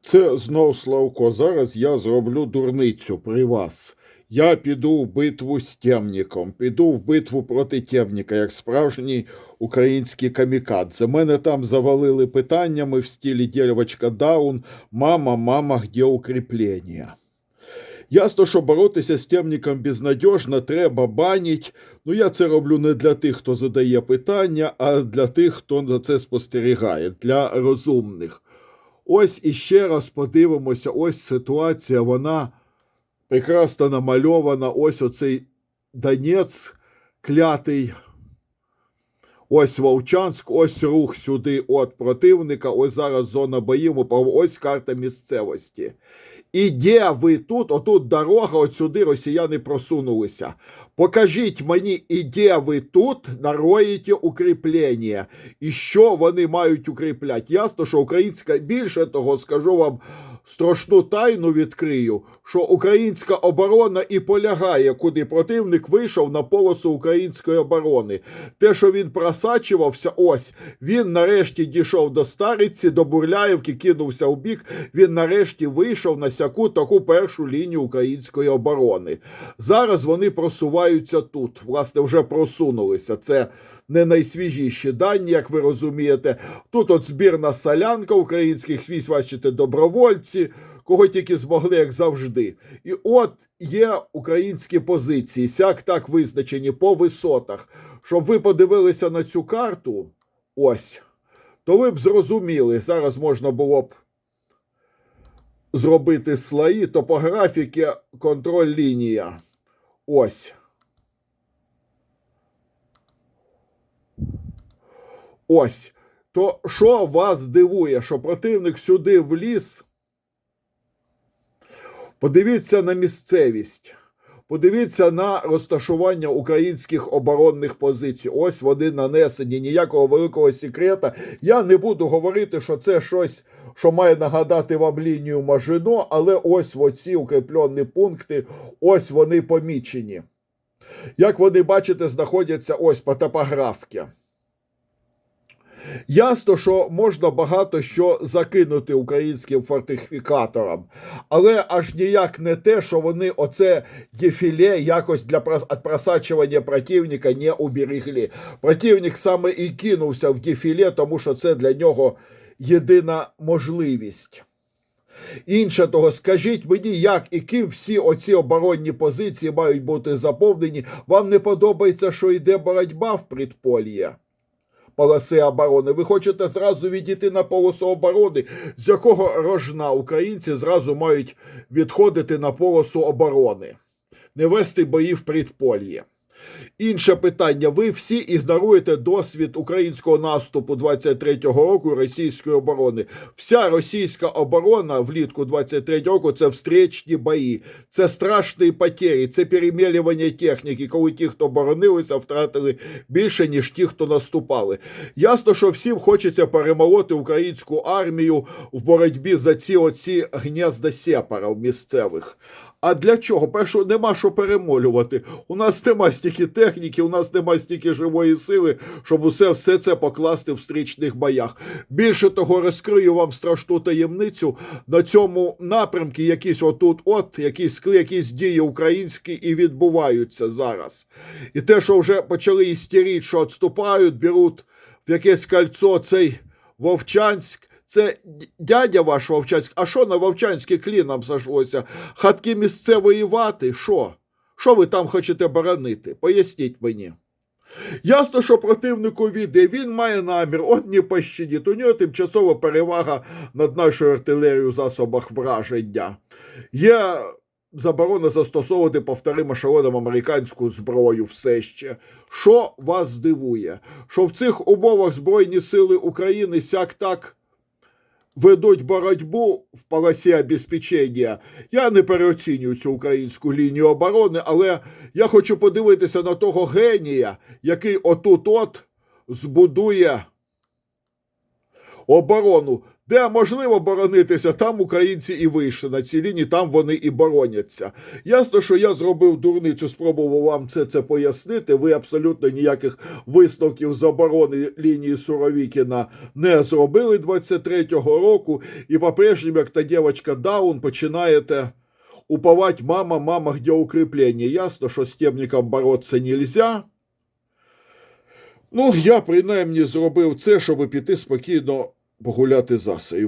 Це знов Славко. Зараз я зроблю дурницю при вас. Я піду в битву з темником, піду в битву проти темника, як справжній український камікадзе. Мене там завалили питаннями в стилі дівчинка Даун, мама, мама, де укріплення? Ясно, що боротися з темником безнадіжно, треба баніть. Ну, я це роблю не для тих, хто задає питання, а для тих, хто на це спостерігає, для розумних. Ось іще раз подивимося, ось ситуація, вона прекрасно намальована. Ось оцей Донець клятий. Ось Вовчанськ, ось рух сюди від противника, ось зараз зона боїв, ось карта місцевості. І де ви тут, отут дорога, от сюди росіяни просунулися. Покажіть мені, і де ви тут нароїте укріплення, і що вони мають укріпляти. Ясно, що українська, більше того, скажу вам страшну тайну відкрию, що українська оборона і полягає, куди противник вийшов на полосу української оборони. Те, що він просачувався, ось він нарешті дійшов до Стариці, до Бурляївки, кинувся у бік. Він нарешті вийшов на сяку таку першу лінію української оборони. Зараз вони просуваються тут. Власне, вже просунулися. Це не найсвіжіші дані, як ви розумієте. Тут от збірна солянка українських військ, бачите, добровольці, кого тільки змогли, як завжди. І от є українські позиції, сяк так визначені по висотах. Щоб ви подивилися на цю карту, ось, то ви б зрозуміли, зараз можна було б зробити слої, топографіки, контроль лінія. Ось. Ось. То що вас дивує, що противник сюди вліз? Подивіться на місцевість. Подивіться на розташування українських оборонних позицій. Ось вони нанесені. Ніякого великого секрета. Я не буду говорити, що це щось, що має нагадати вам лінію Мажино, але ось оці укріплені пункти, ось вони помічені. Як вони бачите, знаходяться ось по топографці. Ясно, що можна багато що закинути українським фортифікаторам, але аж ніяк не те, що вони оце дефіле якось для просачування противника не уберегли. Противник саме і кинувся в дефіле, тому що це для нього єдина можливість. Інше того, скажіть мені, як і ким всі оці оборонні позиції мають бути заповнені. Вам не подобається, що йде боротьба в предпольє? Полоси оборони. Ви хочете зразу відійти на полосу оборони, з якого рожна українці зразу мають відходити на полосу оборони, не вести бої в предпольє. Інше питання: ви всі ігноруєте досвід українського наступу 23-го року російської оборони. Вся російська оборона влітку 23-го року це встречні бої, це страшні потері, це перемелювання техніки, коли ті, хто боронилися, втратили більше, ніж ті, хто наступали. Ясно, що всім хочеться перемолоти українську армію в боротьбі за ці оці гнізда сепарів місцевих. А для чого? Перше, нема що перемолювати. У нас нема стільки техніки, у нас нема стільки живої сили, щоб усе все це покласти в стрічних боях. Більше того, розкрию вам страшну таємницю. На цьому напрямку якісь отут, от якісь, якісь дії українські і відбуваються зараз. І те, що вже почали істерити, що відступають, беруть в якесь кольцо цей Вовчанськ. Це дядя ваш Вовчанськ. А що на Вовчанське кліном зашлося? Хатки місцевої вати? Що? Що ви там хочете боронити? Поясніть мені. Ясно, що противнику віде, він має намір, он не пощадить. У нього тимчасова перевага над нашою артилерією в засобах враження. Є заборона застосовувати по вторим ешелонам американську зброю все ще. Що вас здивує? Що в цих умовах Збройні сили України сяк так ведуть боротьбу в полосі обезпечення. Я не переоцінюю цю українську лінію оборони, але я хочу подивитися на того генія, який отут-от збудує оборону. Де можливо боронитися, там українці і вийшли на ці лінії, там вони і бороняться. Ясно, що я зробив дурницю, спробував вам це, це пояснити. Ви абсолютно ніяких висновків з оборони лінії Суровікіна не зробили 23-го року. І по-прежньому, як та дівчинка Даун, починаєте уповать «мама, мама, где укріплення?» Ясно, що з темником боротися нельзя. Ну, я принаймні зробив це, щоб піти спокійно погуляти засою.